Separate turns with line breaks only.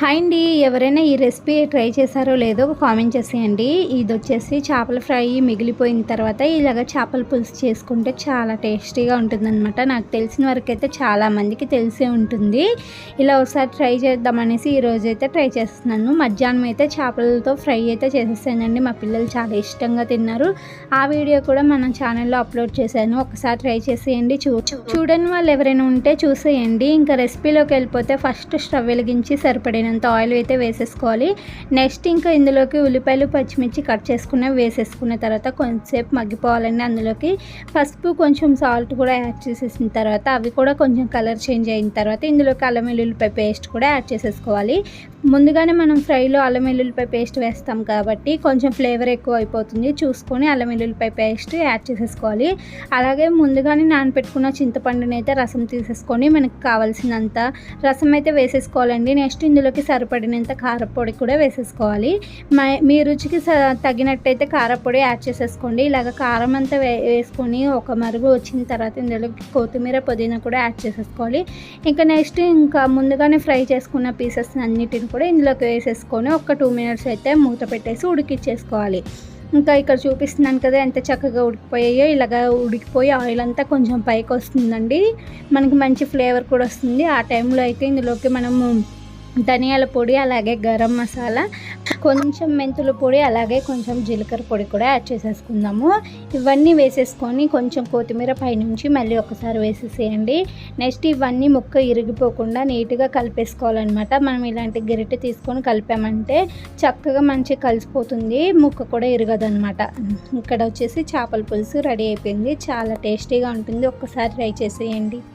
Hi అండి. ఎవరైనా ఈ రెసిపీ ట్రై చేశారో లేదో కామెంట్ చేసేయండి. ఇది వచ్చేసి చేపల ఫ్రై మిగిలిపోయిన తర్వాత ఇలాగ చేపల పులుసు చేసుకుంటే చాలా టేస్టీగా ఉంటుందన్నమాట. నాకు తెలిసిన వరకు అయితే చాలా మందికి తెలిసే ఉంటుంది. ఇలా ఒకసారి ట్రై చేద్దామనేసి ఈరోజు అయితే ట్రై చేస్తున్నాను. మధ్యాహ్నం అయితే చేపలతో ఫ్రై అయితే చేసేసానండి. మా పిల్లలు చాలా ఇష్టంగా తిన్నారు. ఆ వీడియో కూడా మన ఛానల్లో అప్లోడ్ చేశాను. ఒకసారి ట్రై చేసేయండి. చూ చూడని వాళ్ళు ఎవరైనా ఉంటే చూసేయండి. ఇంకా రెసిపీలోకి వెళ్ళిపోతే ఫస్ట్ స్టవ్ వెలిగించి సరిపడిన తగినంత ఆయిల్ అయితే వేసేసుకోవాలి. నెక్స్ట్ ఇంకా ఇందులోకి ఉల్లిపాయలు పచ్చిమిర్చి కట్ చేసుకున్న వేసేసుకున్న తర్వాత కొంచెంసేపు మగ్గిపోవాలండి అందులోకి. పసుపు కొంచెం సాల్ట్ కూడా యాడ్ చేసేసిన తర్వాత అవి కూడా కొంచెం కలర్ చేంజ్ అయిన తర్వాత ఇందులోకి అల్లం వెల్లుల్లిపాయ పేస్ట్ కూడా యాడ్ చేసేసుకోవాలి. ముందుగానే మనం ఫ్రైలో అల్లం వెల్లుల్లిపాయ పేస్ట్ వేస్తాం కాబట్టి కొంచెం ఫ్లేవర్ ఎక్కువ అయిపోతుంది. చూసుకొని అల్లం వెల్లుల్లిపాయ పేస్ట్ యాడ్ చేసేసుకోవాలి. అలాగే ముందుగానే నానపెట్టుకున్న చింతపండుని అయితే రసం తీసేసుకొని మనకు కావాల్సినంత రసం అయితే వేసేసుకోవాలండి. నెక్స్ట్ ఇందులోకి రుచికి సరిపడినంత కారపొడి కూడా వేసేసుకోవాలి. మీ రుచికి తగినట్టయితే కారపొడి యాడ్ చేసేసుకోండి. ఇలాగ కారం అంతా వేసుకొని ఒక మరుగు వచ్చిన తర్వాత ఇందులో కొత్తిమీర పుదీనా కూడా యాడ్ చేసేసుకోవాలి. ఇంకా నెక్స్ట్ ఇంకా ముందుగానే ఫ్రై చేసుకున్న పీసెస్ అన్నిటిని కూడా ఇందులోకి వేసేసుకొని ఒక టూ మినిట్స్ అయితే మూత పెట్టేసి ఉడికిచ్చేసుకోవాలి. ఇంకా ఇక్కడ చూపిస్తున్నాను కదా ఎంత చక్కగా ఉడికిపోయాయో. ఇలాగా ఉడికిపోయి ఆయిల్ అంతా కొంచెం పైకి వస్తుందండి. మనకి మంచి ఫ్లేవర్ కూడా వస్తుంది. ఆ టైంలో అయితే ఇందులోకి మనము ధనియాల పొడి అలాగే గరం మసాలా కొంచెం మెంతుల పొడి అలాగే కొంచెం జీలకర్ర పొడి కూడా యాడ్ చేసేసుకుందాము. ఇవన్నీ వేసేసుకొని కొంచెం కొత్తిమీర పైనుంచి మళ్ళీ ఒకసారి వేసేసేయండి. నెక్స్ట్ ఇవన్నీ ముక్క ఇరిగిపోకుండా నీట్గా కలిపేసుకోవాలన్నమాట. మనం ఇలాంటి గరిటె తీసుకొని కలిపామంటే చక్కగా మంచి కలిసిపోతుంది. ముక్క కూడా ఇరగదనమాట ఇక్కడ వచ్చేసి చేపల పులుసు రెడీ అయిపోయింది. చాలా టేస్టీగా ఉంటుంది. ఒక్కసారి ట్రై చేసేయండి.